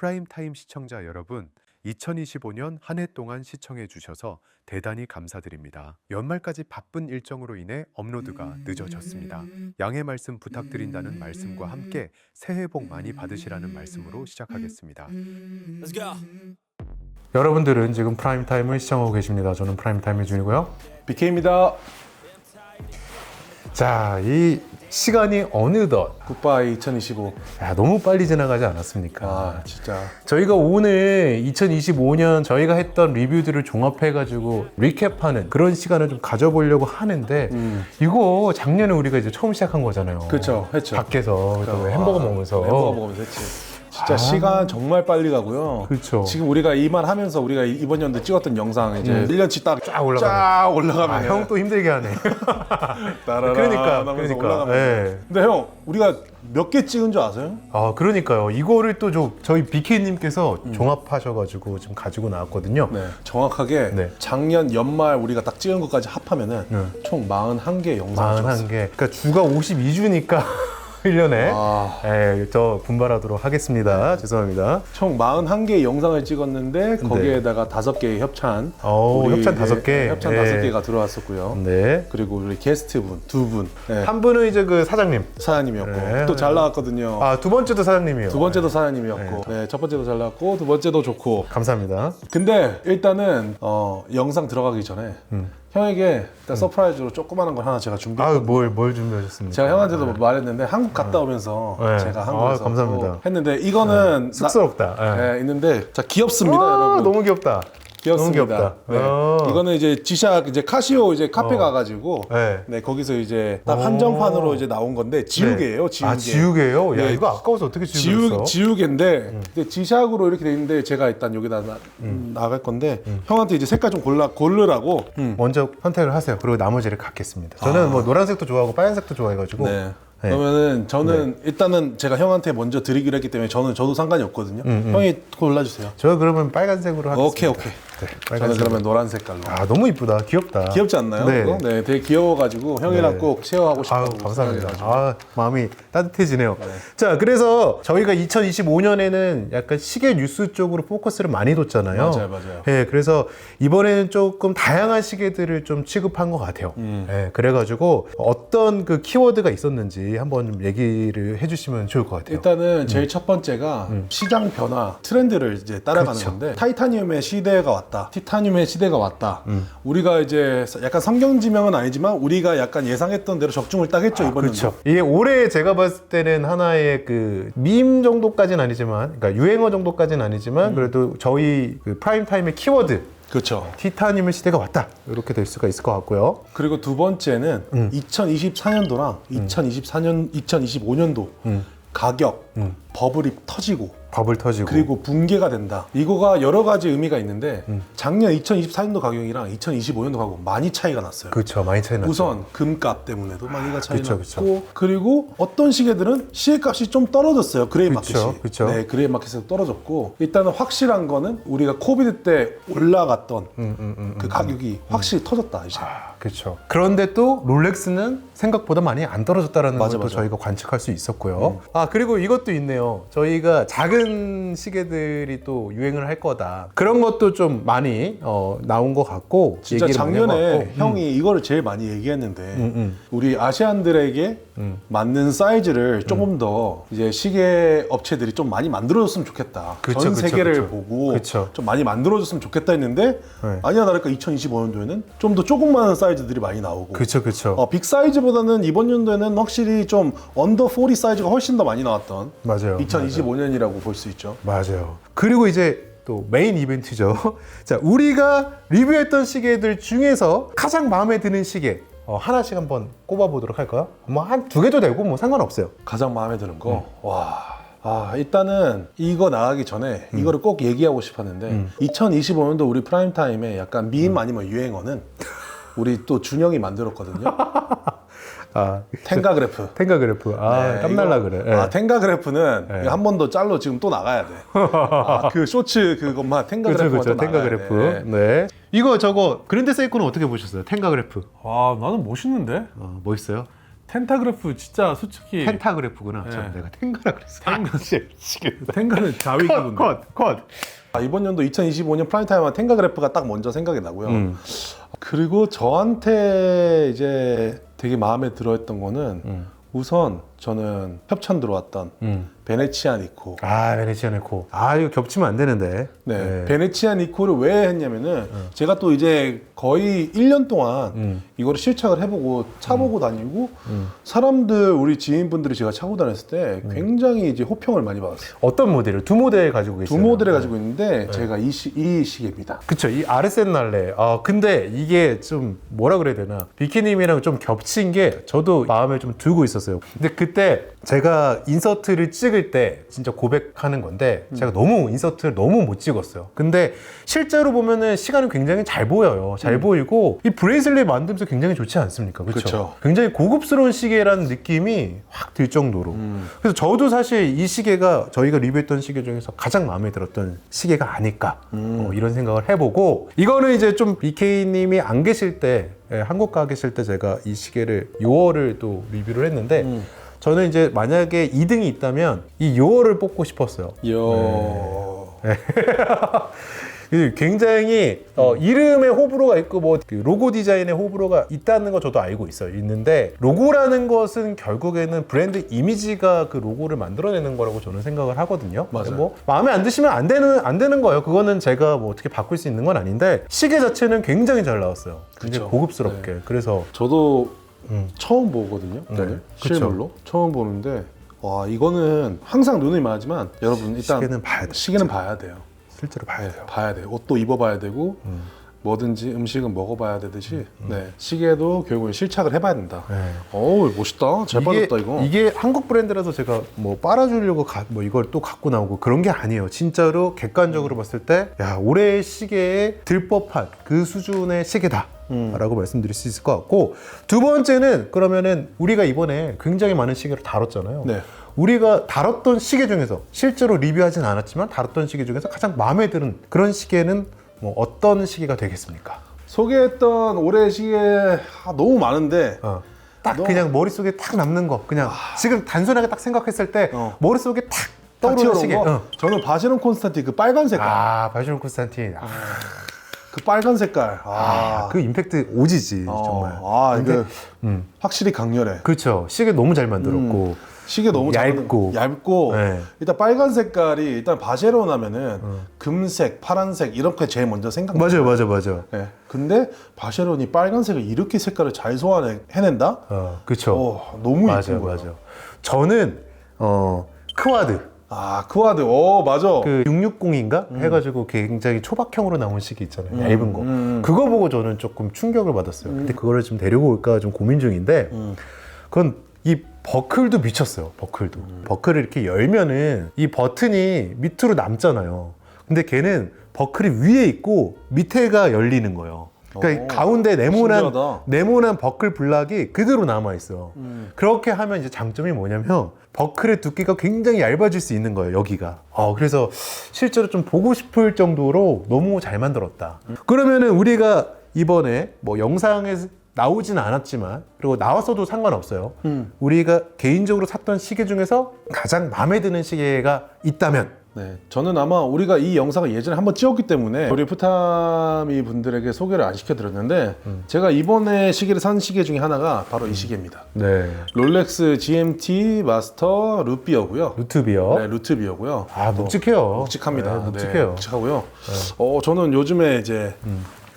프라임타임 시청자 여러분, 2025년 한 해 동안 시청해 주셔서 대단히 감사드립니다. 연말까지 바쁜 일정으로 인해 업로드가 늦어졌습니다. 양해 말씀 부탁드린다는 말씀과 함께 새해 복 많이 받으시라는 말씀으로 시작하겠습니다. Let's go. 여러분들은 지금 프라임타임을 시청하고 계십니다. 저는 프라임타임의 준이고요. BK입니다. 자, 이 시간이 어느덧 굿바이 2025. 야, 너무 빨리 지나가지 않았습니까? 아 진짜 저희가 오늘 2025년 저희가 했던 리뷰들을 종합해가지고 리캡하는 그런 시간을 좀 가져보려고 하는데 음. 이거 작년에 우리가 이제 처음 시작한 거잖아요. 그쵸, 했죠. 밖에서 또 햄버거 아, 먹으면서. 햄버거 먹으면서 했지. 진짜 아. 시간 정말 빨리 가고요. 그쵸. 지금 우리가 이 말 하면서 우리가 이번 연도 찍었던 영상 이제 음. 1년치 딱 쫙 올라가네. 쫙 올라가면 아, 형 또 힘들게 하네. 따라라 그러니까, 하면서 그러니까. 올라가면 예. 근데 형 우리가 몇 개 찍은 줄 아세요? 아, 그러니까요. 이거를 또 저, 저희 BK님께서 종합하셔가지고 지금 가지고 나왔거든요. 네. 정확하게 네. 작년 연말 우리가 딱 찍은 것까지 합하면은 네. 총 41개 영상 41개. 그러니까 주가 52주니까 1년에 아. 예, 저 분발하도록 하겠습니다. 죄송합니다. 총 41개의 영상을 찍었는데 거기에다가 다섯 개의 협찬 네. 오, 우리 협찬 이제 다섯 개. 협찬 예. 다섯 개가 들어왔었고요 네. 그리고 우리 게스트 분 두분 네, 한 분은 이제 그 사장님. 사장님이었고 네. 또 잘 나왔거든요 아, 두 번째도 사장님이에요. 두 번째도 사장님이었고 네, 첫 번째도 잘 나왔고 두 번째도 좋고 감사합니다. 근데 일단은 어, 영상 들어가기 전에 형에게 일단 서프라이즈로 조그마한 걸 하나 제가 음. 아, 뭘, 뭘 준비하셨습니까? 제가 형한테도 말했는데 한국 갔다 오면서 네. 제가 아, 한국에서 감사합니다. 또 했는데 이거는 나- 쑥스럽다. 예. 네, 있는데 자 귀엽습니다 아, 여러분 너무 귀엽다. 귀엽다. 네. 어. 이거는 이제 지샥 이제 카시오 이제 카페 어. 가가지고 네. 네. 거기서 이제 딱 오. 한정판으로 이제 나온 건데 지우개예요. 네. 지우개. 아, 지우개요? 야, 네. 이거 아까워서 어떻게 지우겠어? 지우 지우개인데 근데 지샥으로 이렇게 돼 있는데 제가 일단 여기다 나, 음. 나갈 건데 형한테 이제 색깔 좀 골라 고르라고. 먼저 선택을 하세요. 그리고 나머지를 갖겠습니다. 저는 뭐 노란색도 좋아하고 빨간색도 좋아해가지고. 아. 네. 네. 그러면은 저는 일단은 제가 형한테 먼저 드리기로 했기 때문에 저는 저도 상관이 없거든요. 형이 골라주세요. 저 그러면 빨간색으로 하겠습니다. 오케이 오케이. 네, 저는 빨간색. 그러면 노란 색깔로. 아 너무 이쁘다. 귀엽다. 귀엽지 않나요? 네. 그거? 네, 되게 귀여워가지고 형이랑 네. 꼭 쉐어하고 싶다고 감사합니다. 생각해가지고. 아, 마음이 따뜻해지네요. 네. 자, 그래서 저희가 2025년에는 약간 시계 뉴스 쪽으로 포커스를 많이 뒀잖아요. 맞아요, 맞아요. 예, 그래서 이번에는 조금 다양한 시계들을 좀 취급한 것 같아요. 음. 예, 그래가지고 어떤 그 키워드가 있었는지 한번 좀 얘기를 해주시면 좋을 것 같아요. 일단은 제일 첫 번째가 시장 변화 트렌드를 이제 따라가는 그렇죠. 건데 타이타늄의 시대가 왔다 티타늄의 시대가 왔다. 음. 우리가 이제 약간 성경지명은 아니지만 우리가 약간 예상했던 대로 적중을 딱 했죠 이번 그렇죠. 이게 올해 제가 봤을 때는 하나의 그 밈 정도까지는 아니지만, 그러니까 유행어 정도까지는 아니지만, 그래도 저희 그 프라임 타임의 키워드. 그렇죠. 티타늄의 시대가 왔다. 이렇게 될 수가 있을 것 같고요. 그리고 두 번째는 음. 2024년도랑 2024년 2025년도 가격 버블이 터지고 버블 터지고 그리고 붕괴가 된다. 이거가 여러 가지 의미가 있는데 음. 작년 2024년도 가격이랑 2025년도 가격 많이 차이가 났어요. 그렇죠 많이 차이 났죠. 우선 금값 때문에도 많이가 차이 그쵸, 났고 그리고 어떤 시계들은 시계값이 좀 떨어졌어요 그레이 그쵸, 마켓이 그쵸. 네 그레이 마켓에서 떨어졌고 일단은 확실한 거는 우리가 코비드 때 올라갔던 음, 그 가격이 확실히 터졌다 이제 그렇죠. 그런데 또 롤렉스는 생각보다 많이 안 떨어졌다라는 맞아, 것도 맞아. 저희가 관측할 수 있었고요. 아 그리고 이것도 있네요. 저희가 작은 시계들이 또 유행을 할 거다. 그런 것도 좀 많이 어, 나온 것 같고 진짜 얘기를 많이 작년에. 형이 이거를 제일 많이 얘기했는데 음. 우리 아시안들에게 맞는 사이즈를 조금 더 이제 시계 업체들이 좀 많이 만들어줬으면 좋겠다. 그쵸, 전 그쵸, 세계를 그쵸. 보고 그쵸. 좀 많이 만들어줬으면 좋겠다 했는데 네. 아니야 다를까 2025년도에는 좀 더 조그마한 사이즈들이 많이 나오고 그렇죠, 그렇죠. 어, 빅 사이즈보다는 이번 연도에는 확실히 좀 언더 40 사이즈가 훨씬 더 많이 나왔던 맞아요. 2025년이라고 볼 수 있죠. 맞아요. 그리고 이제 또 메인 이벤트죠. 자, 우리가 리뷰했던 시계들 중에서 가장 마음에 드는 시계 어, 하나씩 한번 꼽아보도록 할까요? 뭐 한 두 개도 되고 뭐 상관없어요. 가장 마음에 드는 거. 음. 와. 아, 일단은 이거 나가기 전에 음. 이거를 꼭 얘기하고 싶었는데 2025년도 우리 프라임 타임에 약간 음. 밈 아니면 유행어는 우리 또 준영이 만들었거든요. 아, 텐가 그래프. 텐가 그래프. 아, 네, 땀날라 그래. 예. 아, 텐가 그래프는 네. 한번더 짤로 지금 또 나가야 돼. 아, 그 쇼츠 그것만 텐가 그렇죠, 그렇죠. 또 텐가 나가야 그래프. 돼. 네. 이거 저거 그랜드 세이코는 어떻게 보셨어요? 텐가 그래프. 와 나는 멋있는데? 어, 멋있어요? 텐타그래프 진짜 솔직히 펜타그래프구나. 네. 참 내가 텐가라 그랬어. 텐가. 아, 미치겠다. 텐가는 자위기군데. 컷, 컷. 아, 이번 연도 2025년 프라임타임은 텐가그래프가 딱 먼저 생각이 나고요. 음. 그리고 저한테 이제 되게 마음에 들어 했던 거는 음. 우선 저는 협찬 들어왔던 음. 베네치아 니코. 아, 베네치아 네코. 아, 이거 겹치면 안 되는데. 네, 베네치아 니코를 왜 했냐면은 제가 또 이제 거의 1년 동안 음. 이거를 실착을 해보고 차보고 다니고 사람들 우리 지인분들이 제가 차고 다녔을 때 굉장히 이제 호평을 많이 받았어요. 어떤 모델을? 두 모델 가지고 두 계세요. 모델을 가지고 있는데 제가 이, 시, 이 시계입니다. 그쵸 이 아르센 날레 아 근데 이게 좀 뭐라 그래야 되나 비키님이랑 좀 겹친 게 저도 마음에 좀 두고 있었어요 근데 그때 제가 인서트를 찍을 때 진짜 고백하는 건데 제가 너무 인서트를 너무 못 찍었어요. 근데 실제로 보면은 시간은 굉장히 잘 보여요. 잘 보이고 이 브레이슬릿 만들면서 굉장히 좋지 않습니까? 그쵸. 굉장히 고급스러운 시계라는 느낌이 확 들 정도로. 그래서 저도 사실 이 시계가 저희가 리뷰했던 시계 중에서 가장 마음에 들었던 시계가 아닐까. 어, 이런 생각을 해보고 이거는 이제 좀 BK님이 안 계실 때 예, 한국 가 계실 때 제가 이 시계를 6월을 또 리뷰를 했는데 저는 이제 만약에 2등이 있다면 이 6월을 뽑고 싶었어요 이야. 이 굉장히 어, 이름에 호불호가 있고 뭐그 로고 디자인에 호불호가 있다는 거 저도 알고 있어요. 있는데 로고라는 것은 결국에는 브랜드 이미지가 그 로고를 만들어내는 거라고 저는 생각을 하거든요. 맞아요. 뭐 마음에 안 드시면 안 되는 안 되는 거예요. 그거는 제가 뭐 어떻게 바꿀 수 있는 건 아닌데 시계 자체는 굉장히 잘 나왔어요. 굉장히 그쵸. 고급스럽게. 그래서 저도 음. 처음 보거든요. 네, 오늘 그쵸. 실물로 처음 보는데 와 이거는 항상 눈이 많지만 여러분 일단 시계는 봐야 돼. 시계는 봐야 돼요. 실제로 봐야 돼요. 봐야 돼요. 옷도 입어봐야 되고 음. 뭐든지 음식은 먹어봐야 되듯이 네 시계도 결국엔 실착을 해봐야 된다. 네. 어우 멋있다. 잘 빠졌다 이거. 이게 한국 브랜드라서 제가 뭐 빨아주려고 가- 뭐 이걸 또 갖고 나오고 그런 게 아니에요. 진짜로 객관적으로 봤을 때, 야, 올해의 시계에 들법한 그 수준의 시계다. 음. 라고 말씀드릴 수 있을 것 같고 두 번째는 그러면은 우리가 이번에 굉장히 많은 시계를 다뤘잖아요. 네. 우리가 다뤘던 시계 중에서 실제로 리뷰하진 않았지만 다뤘던 시계 중에서 가장 마음에 드는 그런 시계는 뭐 어떤 시계가 되겠습니까? 소개했던 올해 시계 아, 너무 많은데 어. 딱 너- 그냥 머릿속에 탁 남는 거 그냥 지금 단순하게 딱 생각했을 때 어. 머릿속에 탁딱 떠오르는 시계 거. 어. 저는 바시론 콘스탄틴 그 빨간 색깔. 아 바이션 콘스탄틴 아, 그 빨간 색깔. 아, 그 임팩트 오지지 어, 정말 아 이게 음. 확실히 강렬해. 그렇죠 시계 너무 잘 만들었고 시계 너무 잘 얇고. 만든- 얇고 네. 일단 빨간 색깔이 일단 바제론 하면은 금색, 파란색 이렇게 제일 먼저 생각나. 맞아요 맞아 맞아 네. 근데 바제론이 빨간색을 이렇게 색깔을 잘 소화해낸다? 어 그렇죠 어, 너무 맞아 예쁜 거야. 맞아 저는 어 크와드 아, 크와드. 오, 맞아. 그 660인가 해가지고 굉장히 초박형으로 나온 시계 있잖아요 얇은 거 음. 그거 보고 저는 조금 충격을 받았어요 근데 그거를 좀 데리고 올까 좀 고민 중인데 음. 그건 이 버클도 미쳤어요. 버클도. 버클을 이렇게 열면은 이 버튼이 밑으로 남잖아요. 근데 걔는 버클이 위에 있고 밑에가 열리는 거예요. 그러니까 이 오, 가운데 네모난 신기하다. 네모난 버클 블락이 그대로 남아 있어요. 음. 그렇게 하면 이제 장점이 뭐냐면 버클의 두께가 굉장히 얇아질 수 있는 거예요. 여기가. 어, 그래서 실제로 좀 보고 싶을 정도로 너무 잘 만들었다. 그러면은 우리가 이번에 뭐 영상에 나오진 않았지만 그리고 나왔어도 상관없어요. 음. 우리가 개인적으로 샀던 시계 중에서 가장 마음에 드는 시계가 있다면 네, 저는 아마 우리가 이 영상을 예전에 한번 찍었기 때문에 우리 푸타미 분들에게 소개를 안 시켜드렸는데 제가 이번에 시계를 산 시계 중에 하나가 바로 이 시계입니다. 네. 롤렉스 GMT 마스터 루비어고요. 루트비어. 네, 루트비어고요. 아, 묵직해요. 묵직합니다. 네, 묵직해요. 네, 묵직하고요. 어, 저는 요즘에 이제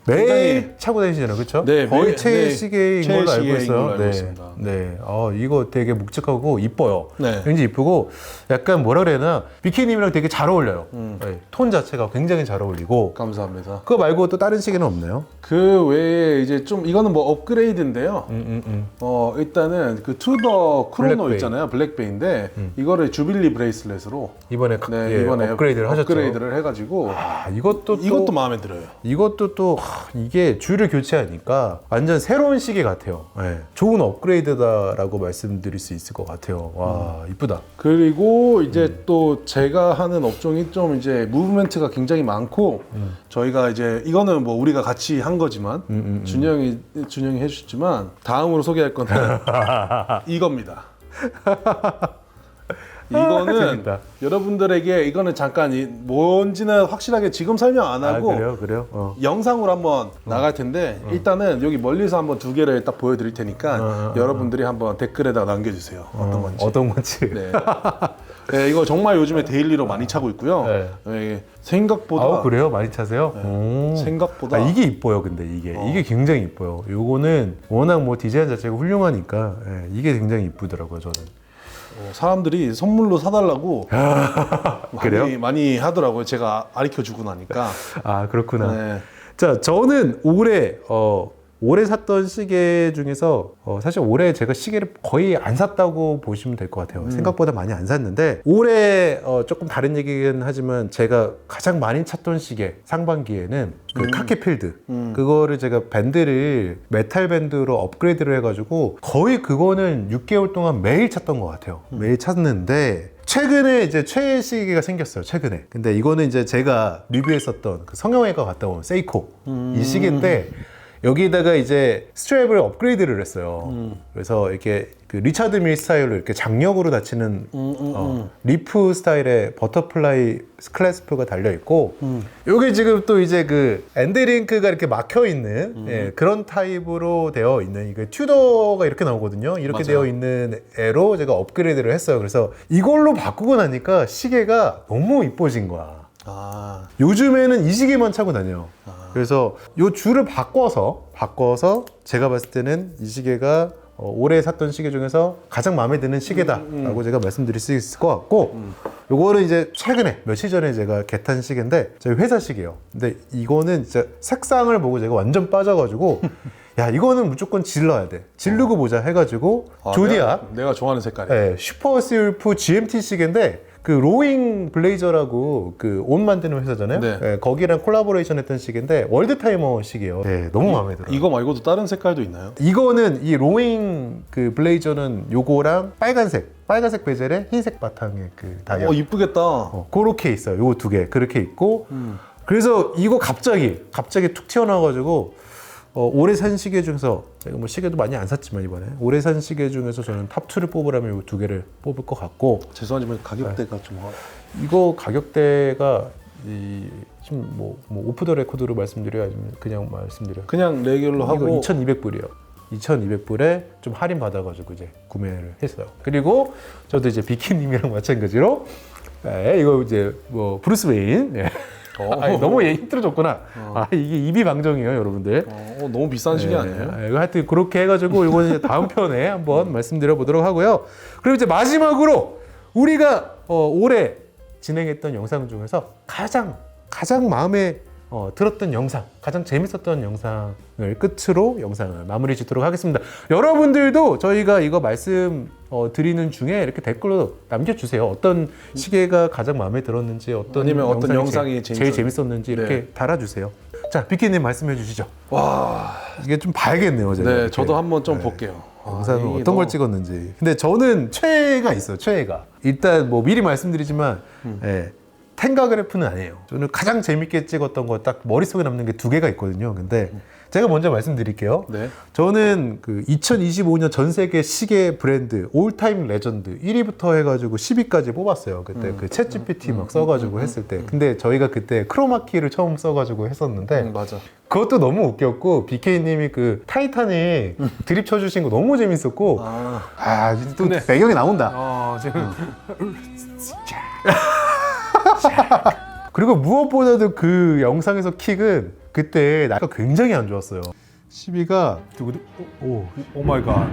매일 차고 다니시잖아요, 그렇죠? 네, 거의 매일- 네, 시계인 최애 걸로 알고 시계인 있어요. 걸로 알고 네, 있습니다. 네, 어 이거 되게 묵직하고 이뻐요. 네. 굉장히 이쁘고 약간 뭐라 그래나 비키님이랑 되게 잘 어울려요. 음. 네, 톤 자체가 굉장히 잘 어울리고. 감사합니다. 그거 말고 또 다른 시계는 없나요? 그 외에 이제 좀 이거는 뭐 업그레이드인데요. 음, 음, 음. 어 일단은 그 투더 크로노 블랙베이. 있잖아요 블랙베이인데 이거를 주빌리 브레이슬렛으로 이번에 가- 네 예, 이번에 업그레이드를 하셨죠. 업그레이드를 해가지고 아, 이것도 또, 이것도 마음에 들어요. 이것도 또 하, 이게 줄을 교체하니까 완전 새로운 시계 같아요. 예. 좋은 업그레이드다라고 말씀드릴 수 있을 것 같아요. 와 이쁘다. 그리고 이제 또 제가 하는 업종이 좀 이제 무브멘트가 굉장히 많고 저희가 이제 이거는 뭐 우리가 같이 한 거지만 음, 음. 준영이 준영이 해주셨지만 다음으로 소개할 건데 이겁니다. 이거는 재밌다. 여러분들에게 이거는 잠깐 이 뭔지는 확실하게 지금 설명 안 아 하고 그래요, 그래요. 어. 영상으로 한번 나갈 텐데 일단은 여기 멀리서 한번 두 개를 딱 보여드릴 테니까 어, 어, 여러분들이 한번 댓글에다 남겨주세요 어떤 건지. 어떤 건지. 네. 네, 이거 정말 요즘에 데일리로 많이 차고 있고요. 네. 네, 생각보다 아 그래요? 많이 차세요? 오. 생각보다 아, 이게 이뻐요, 근데 이게 어. 이게 굉장히 이뻐요. 요거는 워낙 뭐 디자인 자체가 훌륭하니까 예, 이게 굉장히 이쁘더라고요, 저는. 어, 사람들이 선물로 사달라고 많이, 그래요? 많이 하더라고요. 제가 가르쳐 주고 나니까. 아 그렇구나. 네. 자, 저는 올해 어 올해 샀던 시계 중에서 어, 사실 올해 제가 시계를 거의 안 샀다고 보시면 될 것 같아요. 생각보다 많이 안 샀는데 올해 어, 조금 다른 얘기긴 하지만 제가 가장 많이 찾던 시계 상반기에는 그 카키필드 음. 그거를 제가 밴드를 메탈 밴드로 업그레이드를 해가지고 거의 그거는 6개월 동안 매일 찾던 것 같아요. 매일 찾는데 최근에 이제 최애 시계가 생겼어요. 최근에. 근데 이거는 이제 제가 리뷰했었던 그 성형외과 갔다 온 세이코 이 시계인데 여기다가 이제 스트랩을 업그레이드를 했어요. 그래서 이렇게 그 리차드 밀 스타일로 이렇게 장력으로 닫히는 음, 음, 어, 리프 스타일의 버터플라이 클래스프가 달려 있고 요게 지금 또 이제 그 엔드링크가 이렇게 막혀 있는 음. 예, 그런 타입으로 되어 있는 이게 튜더가 이렇게 나오거든요. 이렇게 맞아요. 되어 있는 애로 제가 업그레이드를 했어요. 그래서 이걸로 바꾸고 나니까 시계가 너무 이뻐진 거야. 아, 요즘에는 이 시계만 차고 다녀요. 그래서 요 줄을 바꿔서 바꿔서 제가 봤을 때는 이 시계가 어, 올해 샀던 시계 중에서 가장 마음에 드는 시계다라고 제가 말씀드릴 수 있을 것 같고 요거는 이제 최근에 며칠 전에 제가 개탄 시계인데 저희 회사 시계예요. 근데 이거는 진짜 색상을 보고 제가 완전 빠져가지고 야 이거는 무조건 질러야 돼. 지르고 보자 해가지고 아, 조디악 내가, 내가 좋아하는 색깔이야. 네, 슈퍼 스율프 GMT 시계인데 그 로잉 블레이저라고 그 옷 만드는 회사잖아요. 네. 네, 거기랑 콜라보레이션 했던 시계인데 월드 타이머 시계예요. 네, 너무 마음에 들어요. 이거 말고도 다른 색깔도 있나요? 이거는 이 로잉 그 블레이저는 요거랑 빨간색, 빨간색 베젤에 흰색 바탕에 그 다이아. 어 이쁘겠다. 어, 그렇게 있어요. 요두개 그렇게 있고 음. 그래서 이거 갑자기 갑자기 툭 튀어나와가지고 어, 올해 산 시계 중에서 제가 뭐 시계도 많이 안 샀지만 이번에 올해 산 시계 중에서 저는 탑 2를 뽑으라면 이 두 개를 뽑을 것 같고 죄송하지만 가격대가 좀 이거 가격대가 이 지금 뭐, 뭐 오프 더 레코드로 말씀드려요 아니면 그냥 말씀드려요? 그냥 레귤로 하고 이거 2,200불이요. 2,200불에 좀 할인 받아가지고 이제 구매를 했어요. 그리고 저도 이제 비키님이랑 마찬가지로 네, 이거 이제 뭐 브루스 웨인 예. 어. 아니, 너무 얘 힘들어졌구나. 아 이게 입이 방정이에요, 여러분들. 어, 어, 너무 비싼 시계 네, 아니에요? 아, 이거 하여튼 그렇게 해가지고 이거는 이제 다음 편에 한번 말씀드려 보도록 하고요. 그리고 이제 마지막으로 우리가 어, 올해 진행했던 영상 중에서 가장 가장 마음에 어, 들었던 영상, 가장 재밌었던 영상을 끝으로 영상을 마무리 짓도록 하겠습니다. 여러분들도 저희가 이거 말씀 어, 드리는 중에 이렇게 댓글로 남겨주세요. 어떤 시계가 가장 마음에 들었는지, 어떤 아니면 어떤 영상이 제- 제일 재밌었- 재밌었는지 이렇게 네. 달아주세요. 자, 비키님 말씀해 주시죠. 와, 이게 좀 봐야겠네요. 제가 네, 이렇게. 저도 한번 좀 볼게요. 영상을 아, 이게 어떤 걸 너무- 찍었는지. 근데 저는 최애가 있어요. 최애가. 일단 뭐 미리 말씀드리지만 음. 예, 텐가 그래프는 아니에요. 저는 가장 재밌게 찍었던 거 딱 머릿속에 남는 게 두 개가 있거든요. 근데 제가 먼저 말씀드릴게요. 네. 저는 그 2025년 전 세계 시계 브랜드 올타임 레전드 1위부터 해가지고 10위까지 뽑았어요. 그때 음. 그 챗GPT 막 써가지고 했을 때. 근데 저희가 그때 크로마키를 처음 써가지고 했었는데 음, 맞아. 그것도 너무 웃겼고 BK님이 그 타이탄에 드립 쳐주신 거 너무 재밌었고 아, 아또 배경이 나온다. 아 지금 그리고 무엇보다도 그 영상에서 킥은 그때 나가 굉장히 안 좋았어요. 12가 오, 오 마이 갓.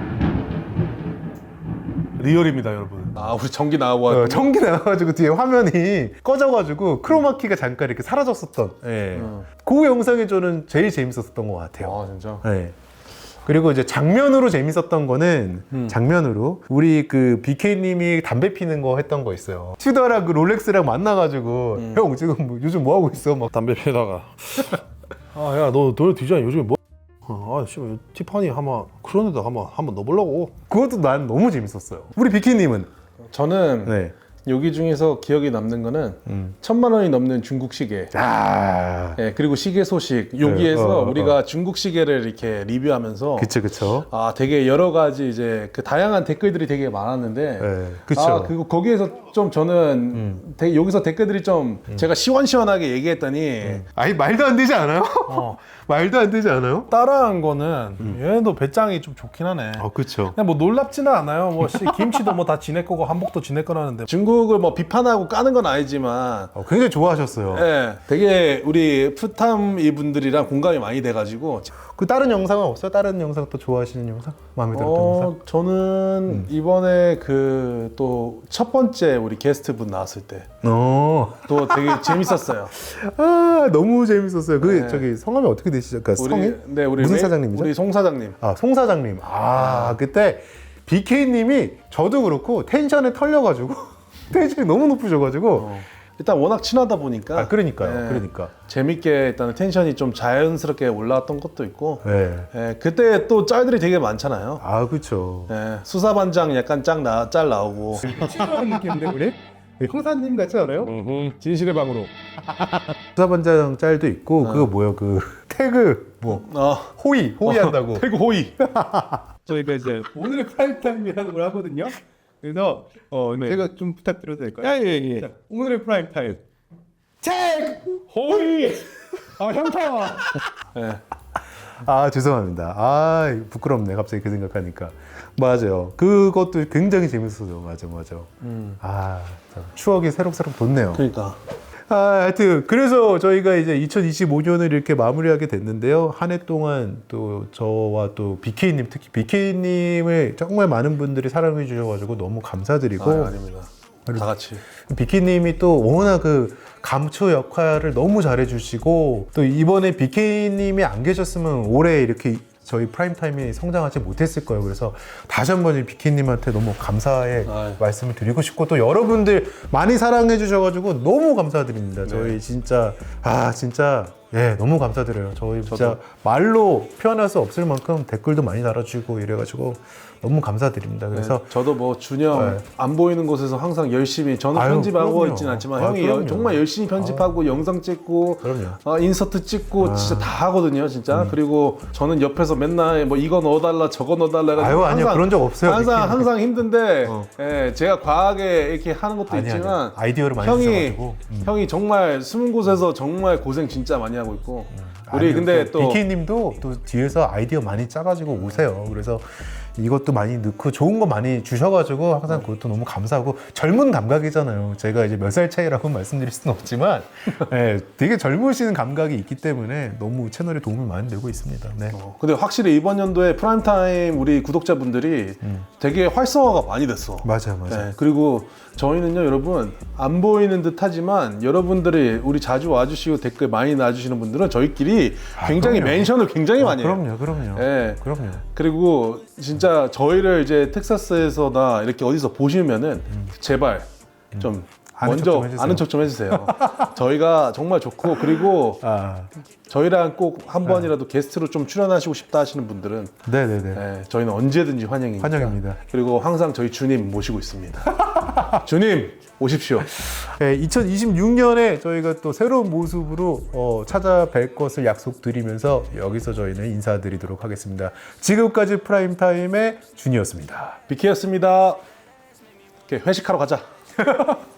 리얼입니다, 여러분. 아, 우리 전기 나오고 어. 전기 나와가지고 뒤에 화면이 꺼져가지고 크로마키가 잠깐 이렇게 사라졌었던 예. 음. 그 영상이 저는 제일 재밌었던 것 같아요. 아, 진짜. 네. 그리고 이제 장면으로 재밌었던 거는 음. 장면으로 우리 그 BK님이 담배 피는 거 했던 거 있어요. 튜더랑 그 롤렉스랑 만나가지고 음. 형 지금 뭐 요즘 뭐 하고 있어? 막 담배 피다가 아 야 너 너네 디자인 요즘에 뭐? 아 씨발 티파니 한번 그런 데다 한번 한번 넣어보려고. 그것도 난 너무 재밌었어요. 우리 비키님은 저는 네. 여기 중에서 기억에 남는 거는 음. 천만 원이 넘는 중국 시계. 아, 예, 그리고 시계 소식 여기에서 어, 어, 우리가 중국 시계를 이렇게 리뷰하면서 그쵸 그쵸. 아 되게 여러 가지 이제 그 다양한 댓글들이 되게 많았는데 네, 그쵸. 아 그리고 거기에서 좀 저는 음. 되게 여기서 댓글들이 좀 제가 시원시원하게 얘기했더니 아니 말도 안 되지 않아요? 어. 말도 안 되지 않아요? 따라한 거는 얘네도 배짱이 좀 좋긴 하네. 어 그쵸. 그냥 뭐 놀랍지는 않아요. 뭐 씨, 김치도 뭐 다 지네 거고 한복도 지네 거라는데. 중국 을 뭐 비판하고 까는 건 아니지만 어, 굉장히 좋아하셨어요. 예, 되게 우리 푸탐 이분들이랑 공감이 많이 돼가지고 그 다른 영상은 없어요? 다른 영상 또 좋아하시는 영상? 마음에 들었던 영상? 어, 저는 이번에 그 또 첫 번째 우리 게스트 분 나왔을 때또 어. 되게 재밌었어요. 아 너무 재밌었어요. 그 네. 저기 성함이 어떻게 되시죠? 그러니까 성이? 네 우리 무슨 메- 사장님이죠? 우리 송 사장님. 아, 송 사장님. 아, 그때 BK님이 저도 그렇고 텐션에 털려가지고 텐션이 너무 높으셔가지고. 어. 일단 워낙 친하다 보니까 아, 그러니까요. 네, 그러니까. 재밌게 일단 텐션이 좀 자연스럽게 올라왔던 것도 있고 네. 예, 그때 또 짤들이 되게 많잖아요. 아, 그쵸. 예, 수사반장 약간 짱 나, 짤 나오고 느낌인데, 우리? 형사님 같지 않아요? 진실의 방으로. 수사반장 짤도 있고, 그거 뭐야, 그 태그, 뭐, 어, 호의, 호의한다고. 태그 호의. 저희가 이제 오늘의 프라임타임이라는 걸 하거든요. 그래서 어, 제가 좀 부탁드려도 될까요? 예, 예. 자, 오늘의 프라임 타임. 책! 호이! 아, 형사! 예. 아 죄송합니다. 아 부끄럽네 갑자기 그 생각하니까 맞아요. 그것도 굉장히 재밌었어요. 맞아 맞아. 아 참, 추억이 새록새록 돋네요. 그러니까 아 하여튼 그래서 저희가 이제 2025년을 이렇게 마무리하게 됐는데요. 한 해 동안 또 저와 또 BK님 특히 BK님을 정말 많은 분들이 사랑해 주셔가지고 너무 감사드리고 아, 아닙니다. 다 같이. 비키님이 또 워낙 그 감초 역할을 너무 잘해주시고 또 이번에 비키님이 안 계셨으면 올해 이렇게 저희 프라임타임이 성장하지 못했을 거예요. 그래서 다시 한번 이 비키님한테 너무 감사의 아유. 말씀을 드리고 싶고 또 여러분들 많이 사랑해 주셔가지고 너무 감사드립니다. 저희 진짜 아 진짜 예 너무 감사드려요. 저희 진짜. 말로 표현할 수 없을 만큼 댓글도 많이 달아주고 이래가지고 너무 감사드립니다. 그래서 네, 저도 뭐 준영 네. 안 보이는 곳에서 항상 열심히 저는 아유, 편집하고. 있지는 않지만 아, 형이 그럼요. 아. 정말 열심히 편집하고 영상 찍고. 어, 인서트 찍고 진짜 다 하거든요 진짜 그리고 저는 옆에서 맨날 뭐 이거 넣어달라 저거 넣어달라 해가지고 아유 아니요 그런 적 없어요. 항상 비키님. 항상 힘든데 어. 예, 제가 과하게 이렇게 하는 것도 아니, 있지만 아니, 아이디어를 많이 형이 주셔가지고. 음. 형이 정말 숨은 곳에서 정말 고생 진짜 많이 하고 있고 우리 아니요, 근데 또또 비키님도 또 뒤에서 아이디어 많이 짜가지고 오세요. 그래서 이것도 많이 넣고 좋은 거 많이 주셔가지고 항상 그것도 너무 감사하고 젊은 감각이잖아요. 제가 이제 몇 살 차이라고 말씀드릴 수는 없지만 예, 되게 젊으신 감각이 있기 때문에 너무 채널에 도움이 많이 되고 있습니다. 네. 어, 근데 확실히 이번 연도에 프라임타임 우리 구독자분들이 되게 활성화가 많이 됐어. 맞아 맞아. 네, 그리고 저희는요, 여러분 안 보이는 듯 하지만 여러분들이 우리 자주 와주시고 댓글 많이 놔주시는 분들은 저희끼리 굉장히 아, 그럼요. 멘션을 굉장히 어, 많이 해요. 그럼요, 그럼요. 예. 그럼요. 그리고 진짜 저희를 이제 텍사스에서나 이렇게 어디서 보시면은 제발 좀 음. 아는 먼저 척좀 해주세요. 아는 척 좀 해주세요. 저희가 정말 좋고 그리고 아, 저희랑 꼭 한 번이라도 게스트로 좀 출연하시고 싶다 하시는 분들은 네네네. 네, 저희는 언제든지 환영입니다. 환영입니다. 그리고 항상 저희 주님 모시고 있습니다. 주님 오십시오. 네, 2026년에 저희가 또 새로운 모습으로 어, 찾아뵐 것을 약속드리면서 여기서 저희는 인사드리도록 하겠습니다. 지금까지 프라임타임의 준이었습니다. 비키였습니다. 회식하러 가자.